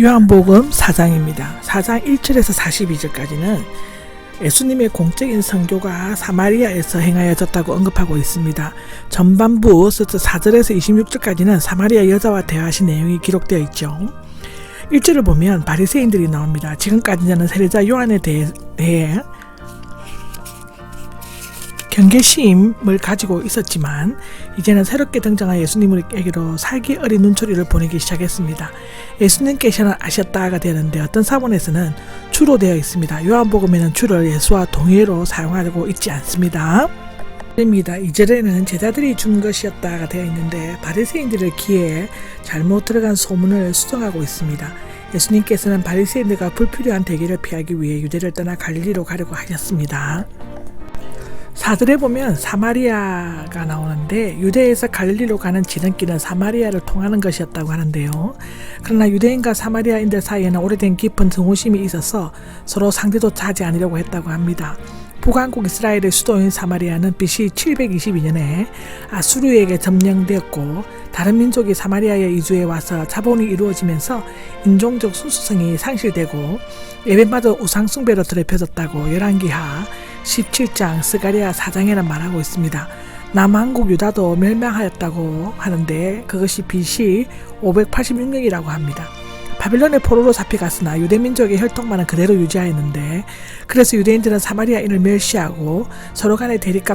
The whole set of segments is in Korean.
요한복음 4장입니다. 4장 1절에서 42절까지는 예수님의 공적인 선교가 사마리아에서 행하여졌다고 언급하고 있습니다. 전반부 4절에서 26절까지는 사마리아 여자와 대화하신 내용이 기록되어 있죠. 1절을 보면 바리새인들이 나옵니다. 지금까지는 세례자 요한에 대해, 대해 경계심을 가지고 있었지만 이제는 새롭게 등장한 예수님에게로 살기 어린 눈초리를 보내기 시작했습니다. 예수님께서는 아셨다가 되는데 어떤 사본에서는 주로 되어 있습니다. 요한복음에는 주를 예수와 동의로 사용하고 있지 않습니다. 입니다. 이절에는 제자들이 준 것이었다가 되어 있는데 바리새인들의 귀에 잘못 들어간 소문을 수정하고 있습니다. 예수님께서는 바리새인들과 불필요한 대기를 피하기 위해 유대를 떠나 갈릴리로 가려고 하셨습니다. 사들에 보면 사마리아가 나오는데 유대에서 갈릴리로 가는 지름길은 사마리아를 통하는 것이었다고 하는데요. 그러나 유대인과 사마리아인들 사이에는 오래된 깊은 증오심이 있어서 서로 상대조차 하지 않으려고 했다고 합니다. 북왕국 이스라엘의 수도인 사마리아는 BC 722년에 아수르에게 점령되었고 다른 민족이 사마리아에 이주해 와서 자본이 이루어지면서 인종적 순수성이 상실되고 예배마저 우상숭배로 더럽혀졌다고 열왕기하 17장 스가리아 4장에는 말하고 있습니다. 남한국 유다도 멸망하였다고 하는데 그것이 BC 586년이라고 합니다. 바빌론의 포로로 잡혀갔으나 유대민족의 혈통만은 그대로 유지하였는데 그래서 유대인들은 사마리아인을 멸시하고 서로 간의 대립과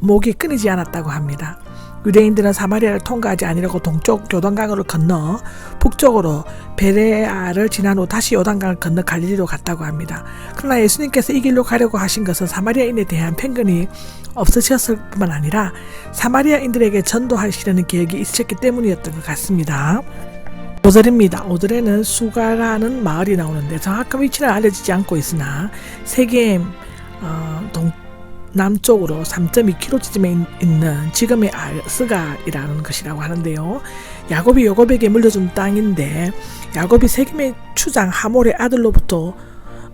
목이 끊이지 않았다고 합니다. 유대인들은 사마리아를 통과하지 아니라고 동쪽 요단강을 건너 북쪽으로 베레아를 지난 후 다시 요단강을 건너 갈릴리로 갔다고 합니다. 그러나 예수님께서 이 길로 가려고 하신 것은 사마리아인에 대한 편견이 없으셨을 뿐만 아니라 사마리아인들에게 전도하시려는 계획이 있으셨기 때문이었던 것 같습니다. 오절입니다. 오절에는 수가라는 마을이 나오는데 정확한 위치는 알려지지 않고 있으나 세겜 어, 동 남쪽으로 3.2km쯤에 있는 지금의 알스가이라는 것이라고 하는데요. 야곱이 야곱에게 물려준 땅인데 야곱이 세겜의 추장 하몰의 아들로부터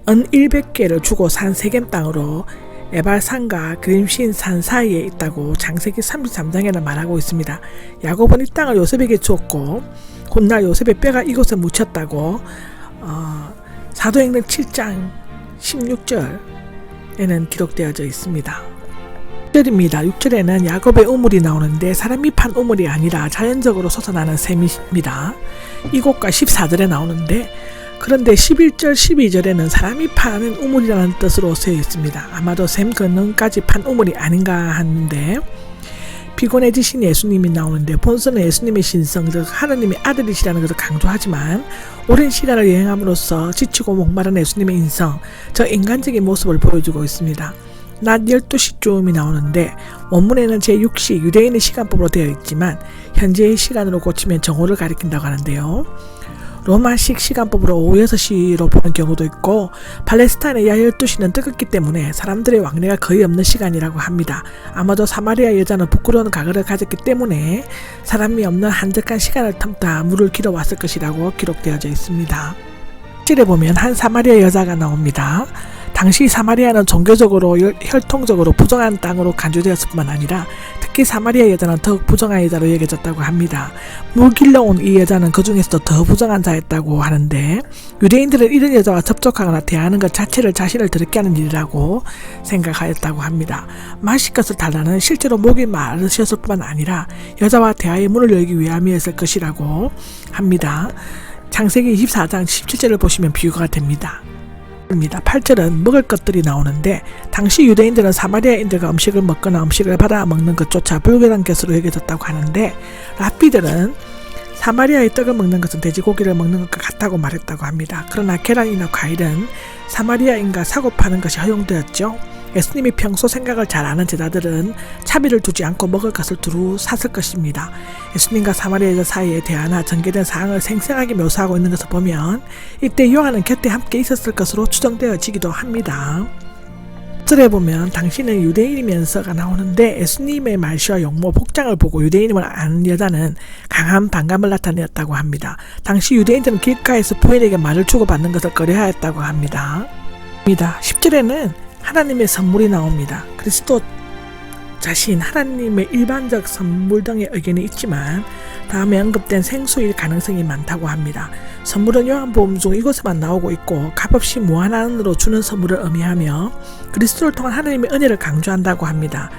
은 100개를 주고 산 세겜 땅으로 에발산과 그림신 산 사이에 있다고 장세기 33장에는 말하고 있습니다. 야곱은 이 땅을 요셉에게 주었고 훗날 요셉의 뼈가 이곳에 묻혔다고 어, 사도행전 7장 16절 에는 기록되어져 있습니다. 6절입니다. 6절에는 야곱의 우물이 나오는데 사람이 판 우물이 아니라 자연적으로 솟아나는 샘입니다. 이곳과 14절에 나오는데 그런데 11절, 12절에는 사람이 파는 우물이라는 뜻으로 쓰여 있습니다. 아마도 샘 건너까지 판 우물이 아닌가 하는데 피곤해지신 예수님이 나오는데 본서는 예수님의 신성, 즉 하느님의 아들이시라는 것을 강조하지만 오랜 시간을 여행함으로써 지치고 목마른 예수님의 인성, 저 인간적인 모습을 보여주고 있습니다. 낮 12시쯤이 나오는데 원문에는 제6시 유대인의 시간법으로 되어 있지만 현재의 시간으로 고치면 정오를 가리킨다고 하는데요. 로마식 시간법으로 오후 6시로 보는 경우도 있고 팔레스타인의 야외 12시는 뜨겁기 때문에 사람들의 왕래가 거의 없는 시간이라고 합니다. 아마도 사마리아 여자는 부끄러운 가글을 가졌기 때문에 사람이 없는 한적한 시간을 탐다 물을 길어 왔을 것이라고 기록되어져 있습니다. 실에 보면 한 사마리아 여자가 나옵니다. 당시 사마리아는 종교적으로 혈통적으로 부정한 땅으로 간주되었을 뿐만 아니라 특히 사마리아 여자는 더욱 부정한 여자로 여겨졌다고 합니다. 물길러 온 이 여자는 그 중에서도 더 부정한 자였다고 하는데 유대인들은 이런 여자와 접촉하거나 대하는 것 자체를 자신을 더럽게 하는 일이라고 생각하였다고 합니다. 마실 것을 달라는 실제로 목이 마르셨을 뿐만 아니라 여자와 대화의 문을 열기 위함이었을 것이라고 합니다. 창세기 24장 17절을 보시면 비유가 됩니다. 입니다. 8절은 먹을 것들이 나오는데 당시 유대인들은 사마리아인들과 음식을 먹거나 음식을 받아 먹는 것조차 불결한 것으로 여겨졌다고 하는데 라피들은 사마리아의 떡을 먹는 것은 돼지고기를 먹는 것과 같다고 말했다고 합니다. 그러나 계란이나 과일은 사마리아인과 사고 파는 것이 허용되었죠. 예수님이 평소 생각을 잘 아는 제자들은 차비를 두지 않고 먹을 것을 두루 샀을 것입니다. 예수님과 사마리아 사이에 대하나 전개된 사항을 생생하게 묘사하고 있는 것을 보면 이때 요한은 곁에 함께 있었을 것으로 추정되어지기도 합니다. 절에 보면 당신은 유대인이면서가 나오는데 예수님의 말씨와 용모 복장을 보고 유대인임을 아는 여자는 강한 반감을 나타내었다고 합니다. 당시 유대인들은 길가에서 부인에게 말을 주고받는 것을 꺼려하였다고 합니다. 10절에는 하나님의 선물이 나옵니다. 그리스도 자신 하나님의 일반적 선물 등의 의견이 있지만 다음에 언급된 생수일 가능성이 많다고 합니다. 선물은 요한복음 중 이곳에만 나오고 있고 값없이 무한한으로 주는 선물을 의미하며 그리스도를 통한 하나님의 은혜를 강조한다고 합니다.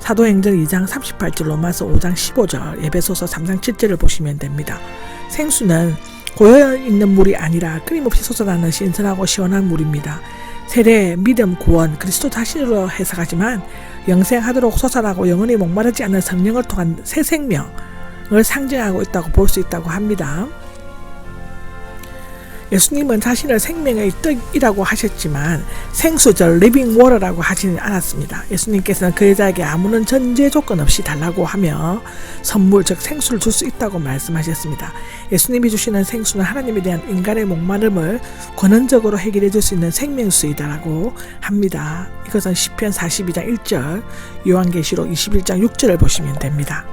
사도행전 2장 38절, 로마서 5장 15절, 예배소서 3장 7절을 보시면 됩니다. 생수는 고여 있는 물이 아니라 끊임없이 솟아나는 신선하고 시원한 물입니다. 세례, 믿음, 구원, 그리스도 자신으로 해석하지만 영생하도록 솟아나고 영원히 목마르지 않는 성령을 통한 새 생명을 상징하고 있다고 볼 수 있다고 합니다. 예수님은 자신을 생명의 떡이라고 하셨지만 생수절 리빙 워터라고 하지는 않았습니다. 예수님께서는 그 여자에게 아무런 전제 조건 없이 달라고 하며 선물 즉 생수를 줄 수 있다고 말씀하셨습니다. 예수님이 주시는 생수는 하나님에 대한 인간의 목마름을 권원적으로 해결해 줄 수 있는 생명수이다라고 합니다. 이것은 시편 42장 1절, 요한계시록 21장 6절을 보시면 됩니다.